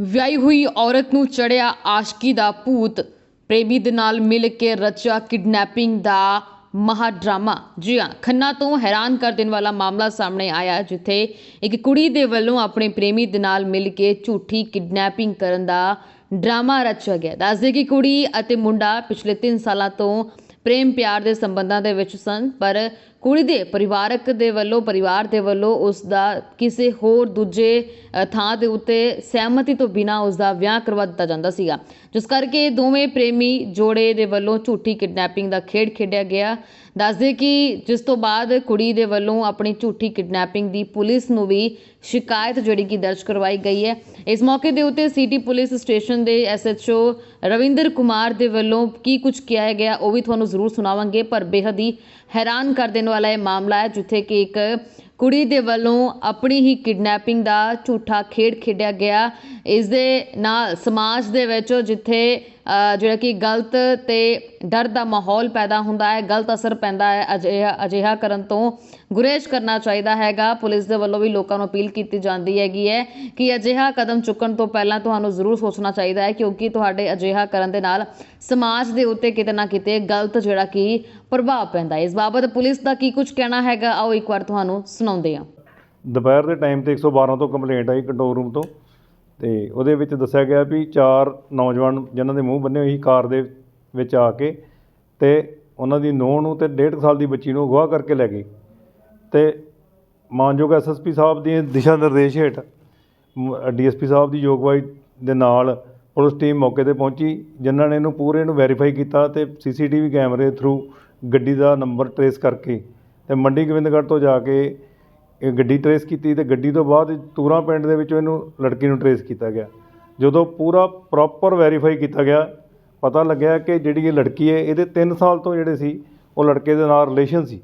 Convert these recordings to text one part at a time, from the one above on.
ਵਿਆਹੀ ਹੋਈ ਔਰਤ ਨੂੰ ਚੜਿਆ ਆਸ਼ਕੀ ਦਾ ਭੂਤ। ਪ੍ਰੇਮੀ ਦੇ ਨਾਲ ਮਿਲ ਕੇ ਰਚਿਆ ਕਿਡਨੈਪਿੰਗ ਦਾ ਮਹਾ ਡਰਾਮਾ ਜੀ ਹਾਂ, ਖੰਨਾ ਤੋਂ ਹੈਰਾਨ ਕਰ ਦੇਣ ਵਾਲਾ ਮਾਮਲਾ ਸਾਹਮਣੇ ਆਇਆ ਜਿੱਥੇ ਇੱਕ ਕੁੜੀ ਦੇ ਵੱਲੋਂ ਆਪਣੇ ਪ੍ਰੇਮੀ ਦੇ ਨਾਲ ਮਿਲ ਕੇ ਝੂਠੀ ਕਿਡਨੈਪਿੰਗ ਕਰਨ ਦਾ ਡਰਾਮਾ ਰਚਿਆ ਗਿਆ ਦੱਸਦੇ ਕਿ ਕੁੜੀ ਅਤੇ ਮੁੰਡਾ ਪਿਛਲੇ 3 ਸਾਲਾਂ ਤੋਂ ਪ੍ਰੇਮ ਪਿਆਰ ਦੇ ਸੰਬੰਧਾਂ ਦੇ ਵਿੱਚ ਸਨ, ਪਰ ਕੁੜੀ ਦੇ ਪਰਿਵਾਰਕ ਦੇ ਵੱਲੋਂ, ਪਰਿਵਾਰ ਦੇ ਵੱਲੋਂ ਉਸ ਦਾ ਕਿਸੇ ਹੋਰ ਦੂਜੇ ਥਾਂ ਦੇ ਉੱਤੇ ਸਹਿਮਤੀ ਤੋਂ ਬਿਨਾ ਉਸ ਦਾ ਵਿਆਹ ਕਰਵਾ ਦਿੱਤਾ ਜਾਂਦਾ ਸੀਗਾ। ਜਿਸ ਕਰਕੇ ਦੋਵੇਂ ਪ੍ਰੇਮੀ ਜੋੜੇ ਦੇ ਵੱਲੋਂ ਝੂਠੀ ਕਿਡਨੈਪਿੰਗ ਦਾ ਖੇਡ ਖੇਡਿਆ ਗਿਆ। ਦੱਸਦੇ ਕਿ ਜਿਸ ਤੋਂ ਬਾਅਦ ਕੁੜੀ ਦੇ ਵੱਲੋਂ ਆਪਣੀ ਝੂਠੀ ਕਿਡਨੈਪਿੰਗ ਦੀ ਪੁਲਿਸ ਨੂੰ ਵੀ ਸ਼ਿਕਾਇਤ ਜਿਹੜੀ ਕਿ ਦਰਜ ਕਰਵਾਈ ਗਈ ਹੈ। ਇਸ ਮੌਕੇ ਦੇ ਉੱਤੇ ਸਿਟੀ ਪੁਲਿਸ ਸਟੇਸ਼ਨ ਦੇ ਐਸਐਚਓ ਰਵਿੰਦਰ ਕੁਮਾਰ ਦੇ ਵੱਲੋਂ ਕੀ ਕੁਝ ਕਿਹਾ ਗਿਆ ਉਹ ਵੀ ਤੁਹਾਨੂੰ ਜ਼ਰੂਰ ਸੁਣਾਵਾਂਗੇ, ਪਰ ਬੇਹੱਦ ਹੀ ਹੈਰਾਨ ਕਰ ਦੇਣ ਵਾਲਾ ਇਹ ਮਾਮਲਾ ਹੈ, ਜਿੱਥੇ ਕਿ ਇੱਕ ਕੁੜੀ ਦੇ ਵੱਲੋਂ ਆਪਣੀ ਹੀ ਕਿਡਨੈਪਿੰਗ ਦਾ ਝੂਠਾ ਖੇਡ ਖੇਡਿਆ ਗਿਆ। ਇਸ ਦੇ ਨਾਲ ਸਮਾਜ ਦੇ ਵਿੱਚ ਜਿੱਥੇ ਜਿਹੜਾ ਕਿ ਗਲਤ ਅਤੇ ਡਰ ਦਾ ਮਾਹੌਲ ਪੈਦਾ ਹੁੰਦਾ ਹੈ, ਗਲਤ ਅਸਰ ਪੈਂਦਾ ਹੈ, ਅਜਿਹਾ ਅਜਿਹਾ ਕਰਨ ਤੋਂ ਗੁਰੇਜ਼ ਕਰਨਾ ਚਾਹੀਦਾ ਹੈਗਾ। ਪੁਲਿਸ ਦੇ ਵੱਲੋਂ ਵੀ ਲੋਕਾਂ ਨੂੰ ਅਪੀਲ ਕੀਤੀ ਜਾਂਦੀ ਹੈਗੀ ਹੈ ਕਿ ਅਜਿਹਾ ਕਦਮ ਚੁੱਕਣ ਤੋਂ ਪਹਿਲਾਂ ਤੁਹਾਨੂੰ ਜ਼ਰੂਰ ਸੋਚਣਾ ਚਾਹੀਦਾ ਹੈ, ਕਿਉਂਕਿ ਤੁਹਾਡੇ ਅਜਿਹਾ ਕਰਨ ਦੇ ਨਾਲ ਸਮਾਜ ਦੇ ਉੱਤੇ ਕਿਤੇ ਨਾ ਕਿਤੇ ਗਲਤ ਜਿਹੜਾ ਕਿ ਪ੍ਰਭਾਵ ਪੈਂਦਾ ਹੈ। ਇਸ ਬਾਬਤ ਪੁਲਿਸ ਦਾ ਕੀ ਕੁਝ ਕਹਿਣਾ ਹੈਗਾ? ਆਓ ਇੱਕ ਵਾਰ ਤੁਹਾਨੂੰ ਸੁਣਾਉਂਦੇ ਹਾਂ। ਦੁਪਹਿਰ ਦੇ ਟਾਈਮ ਤੇ 112 ਤੋਂ ਕੰਪਲੇਂਟ ਆਈ, ਕੰਟਰੋਲ ਰੂਮ ਤੋਂ। ਅਤੇ ਉਹਦੇ ਵਿੱਚ ਦੱਸਿਆ ਗਿਆ ਵੀ ਚਾਰ ਨੌਜਵਾਨ ਜਿਨ੍ਹਾਂ ਦੇ ਮੂੰਹ ਬੰਨੇ ਹੋਏ ਸੀ ਕਾਰ ਦੇ ਵਿੱਚ ਆ ਕੇ ਅਤੇ ਉਹਨਾਂ ਦੀ ਨੂੰਹ ਨੂੰ ਅਤੇ ਡੇਢ ਕੁ ਸਾਲ ਦੀ ਬੱਚੀ ਨੂੰ ਅਗਵਾ ਕਰਕੇ ਲੈ ਗਏ। ਅਤੇ ਮਾਨਯੋਗ ਐਸਐਸਪੀ ਸਾਹਿਬ ਦੀ ਦਿਸ਼ਾ ਨਿਰਦੇਸ਼ ਹੇਠ ਡੀ ਐਸ ਪੀ ਸਾਹਿਬ ਦੀ ਯੋਗਵਾਈ ਦੇ ਨਾਲ ਪੁਲਿਸ ਟੀਮ ਮੌਕੇ ਤੇ ਪਹੁੰਚੀ, ਜਿਨ੍ਹਾਂ ਨੇ ਇਹਨੂੰ ਪੂਰੇ ਨੂੰ ਵੈਰੀਫਾਈ ਕੀਤਾ ਤੇ ਸੀਸੀਟੀਵੀ ਕੈਮਰੇ ਥਰੂ ਗੱਡੀ ਦਾ ਨੰਬਰ ਟਰੇਸ ਕਰਕੇ ਤੇ ਮੰਡੀ ਗੋਬਿੰਦਗੜ੍ਹ ਤੋਂ ਜਾ ਕੇ ਇਹ ਗੱਡੀ ਟਰੇਸ ਕੀਤੀ ਤੇ ਗੱਡੀ ਤੋਂ ਬਾਅਦ ਤੂਰਾ ਪਿੰਡ ਦੇ ਵਿੱਚੋਂ ਇਹਨੂੰ ਲੜਕੀ ਨੂੰ ਟਰੇਸ ਕੀਤਾ ਗਿਆ। ਜਦੋਂ ਪੂਰਾ ਪ੍ਰੋਪਰ ਵੈਰੀਫਾਈ ਕੀਤਾ ਗਿਆ, ਪਤਾ ਲੱਗਿਆ ਕਿ ਜਿਹੜੀ ਇਹ ਲੜਕੀ ਹੈ, ਇਹਦੇ 3 ਸਾਲ ਤੋਂ ਜਿਹੜੇ ਸੀ, ਉਹ ਲੜਕੇ ਦੇ ਨਾਲ ਰਿਲੇਸ਼ਨ ਸੀ।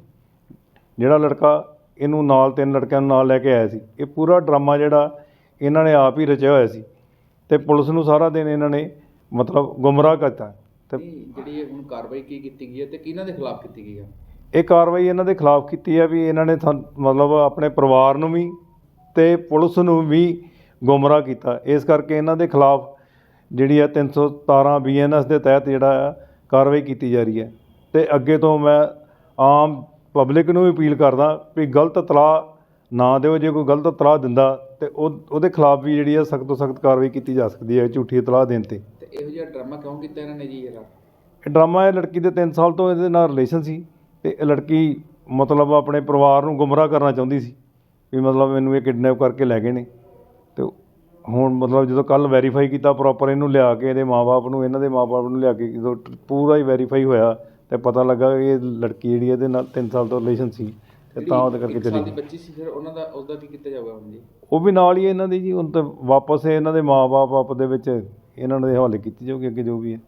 ਜਿਹੜਾ ਲੜਕਾ ਇਹਨੂੰ ਨਾਲ ਤਿੰਨ ਲੜਕਿਆਂ ਨੂੰ ਨਾਲ ਲੈ ਕੇ ਆਇਆ ਸੀ। ਇਹ ਪੂਰਾ ਡਰਾਮਾ ਜਿਹੜਾ, ਇਹਨਾਂ ਨੇ ਆਪ ਹੀ ਰਚਿਆ ਹੋਇਆ ਸੀ ਤੇ ਪੁਲਿਸ ਨੂੰ ਸਾਰਾ ਦਿਨ ਇਹਨਾਂ ਨੇ ਮਤਲਬ ਗੁੰਮਰਾਹ ਕਰਤਾ। ਤੇ ਜਿਹੜੀ ਹੁਣ ਕਾਰਵਾਈ ਕੀ ਕੀਤੀ ਗਈ ਹੈ ਤੇ ਕਿਹਨਾਂ ਦੇ ਖਿਲਾਫ ਕੀਤੀ ਗਈ ਹੈ? ਇਹ ਕਾਰਵਾਈ ਇਹਨਾਂ ਦੇ ਖਿਲਾਫ ਕੀਤੀ ਹੈ ਵੀ ਇਹਨਾਂ ਨੇ ਮਤਲਬ ਆਪਣੇ ਪਰਿਵਾਰ ਨੂੰ ਵੀ ਤੇ ਪੁਲਿਸ ਨੂੰ ਵੀ ਗੁੰਮਰਾਹ ਕੀਤਾ। ਇਸ ਕਰਕੇ ਇਹਨਾਂ ਦੇ ਖਿਲਾਫ ਜਿਹੜੀ ਹੈ 317 ਬੀਐਨਐਸ ਦੇ ਤਹਿਤ ਜਿਹੜਾ ਕਾਰਵਾਈ ਕੀਤੀ ਜਾ ਰਹੀ ਹੈ। ਤੇ ਅੱਗੇ ਤੋਂ ਮੈਂ ਆਮ ਪਬਲਿਕ ਨੂੰ ਵੀ ਅਪੀਲ ਕਰਦਾ ਵੀ ਗਲਤ ਇਤਲਾਹ ਨਾ ਦਿਓ ਜੇ ਕੋਈ ਗਲਤ ਇਤਲਾਹ ਦਿੰਦਾ ਤੇ ਉਹ ਉਹਦੇ ਖਿਲਾਫ ਵੀ ਜਿਹੜੀ ਹੈ ਸਖਤ ਤੋਂ ਸਖਤ ਕਾਰਵਾਈ ਕੀਤੀ ਜਾ ਸਕਦੀ ਹੈ ਝੂਠੀ ਇਤਲਾਹ ਦੇਣ ਤੇ। ਤੇ ਇਹੋ ਜਿਹਾ ਡਰਾਮਾ ਕਿਉਂ ਕੀਤਾ ਇਹਨਾਂ ਨੇ ਜੀ ਇਹਦਾ? ਇਹ ਡਰਾਮਾ ਇਹ ਲੜਕੀ ਦੇ 3 ਸਾਲ ਤੋਂ ਇਹਦੇ ਨਾਲ ਰਿਲੇਸ਼ਨ ਸੀ। ਤੇ ਇਹ ਲੜਕੀ ਮਤਲਬ ਆਪਣੇ ਪਰਿਵਾਰ ਨੂੰ ਗੁੰਮਰਾਹ ਕਰਨਾ ਚਾਹੁੰਦੀ ਸੀ ਵੀ ਮਤਲਬ ਮੈਨੂੰ ਇਹ ਕਿਡਨੈਪ ਕਰਕੇ ਲੈ ਗਏ ਨੇ। ਤੇ ਹੁਣ ਮਤਲਬ ਜਦੋਂ ਕੱਲ ਵੈਰੀਫਾਈ ਕੀਤਾ ਪ੍ਰੋਪਰ ਇਹਨੂੰ ਲਿਆ ਕੇ ਇਹਦੇ ਮਾਪੇ ਨੂੰ ਇਹਨਾਂ ਦੇ ਮਾਪੇ ਨੂੰ ਲਿਆ ਕੇ ਜਦੋਂ ਪੂਰਾ ਹੀ ਵੈਰੀਫਾਈ ਹੋਇਆ ਤੇ ਪਤਾ ਲੱਗਾ ਇਹ ਲੜਕੀ ਜਿਹੜੀ ਇਹਦੇ ਨਾਲ 3 ਸਾਲ ਤੋਂ ਰਿਲੇਸ਼ਨ ਸੀ ਤੇ ਤਾਂ ਉਹਦੇ ਕਰਕੇ ਚਲੀ ਗਈ। ਬੱਚੀ ਸੀ ਫਿਰ ਉਹਨਾਂ ਦਾ ਉਹਦਾ ਕੀ ਕੀਤਾ ਜਾਊਗਾ ਹੁਣ ਜੀ? ਉਹ ਵੀ ਨਾਲ ਹੀ ਇਹਨਾਂ ਦੀ ਜੀ ਹੁਣ ਤੇ ਵਾਪਸ ਇਹਨਾਂ ਦੇ ਮਾਪੇ ਆਪ ਦੇ ਵਿੱਚ ਇਹਨਾਂ ਦੇ ਹਵਾਲੇ ਕੀਤੀ ਜਾਊਗੀ ਅੱਗੇ ਜੋ ਵੀ ਹੈ।